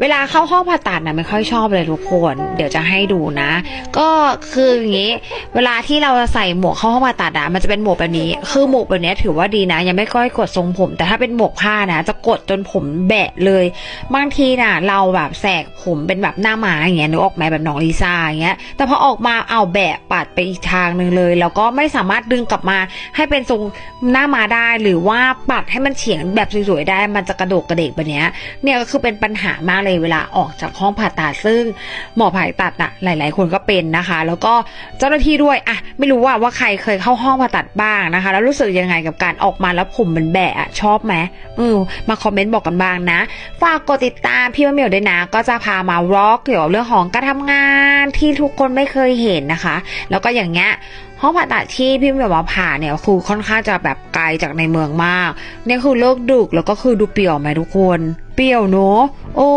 เวลาเข้าห้องผ่าตัดนะไม่ค่อยชอบเลยทุกคน เดี๋ยวจะให้ดูนะ ก็คืออย่างนี้ เวลาที่เราใส่หมวกเข้าห้องผ่าตัดอะมันจะเป็นหมวกแบบนี้ คือหมวกแบบนี้ถือว่าดีนะ ยังไม่ค่อยกดทรงผม แต่ถ้าเป็นหมวกผ้านะ จะกดจนผมแบะเลย บางทีน่ะเราแบบแสกผมเป็นแบบหน้าหมาอย่างเงี้ยนึกออกไหมแบบน้องลิซ่าอย่างเงี้ย แต่พอออกมาเอาแบะปัดไปอีกทางหนึ่งเลย แล้วก็ไม่สามารถดึงกลับมาให้เป็นทรงหน้ามาได้ หรือว่าปัดให้มันเฉียงแบบสวยๆได้ มันจะกระโดกกระเดกแบบเนี้ย เนี่ยก็คือเป็นปัญหามากเลยเวลาออกจากห้องผ่าตัดซึ่งหมอผ่าตัดอะหลาย ๆ คนก็เป็นนะคะ แล้วก็เจ้าหน้าที่ด้วยอะไม่รู้ว่าว่าใครเคยเข้าห้องผ่าตัดบ้างนะคะ แล้วรู้สึกยังไงกับการออกมาแล้วผมมันแบะอะชอบไหมเอืมาคอมเมนต์บอกกันบ้างนะฝากกดติดตามพี่มะเมียวด้วยนะ ก็จะพามาร็อกเกี่ยวกับเรื่องของการทำงานที่ทุกคนไม่เคยเห็นนะคะ แล้วก็อย่างเงี้ยห้องผ่าตัดที่พี่เมียวมาผ่าเนี่ยคือค่อนข้างจะแบบไกลจากในเมืองมาก เนี่ยคือเลิกดึกแล้วก็คือดูเปี่ยวไหมทุกคน เปี่ยวเนอะโอ้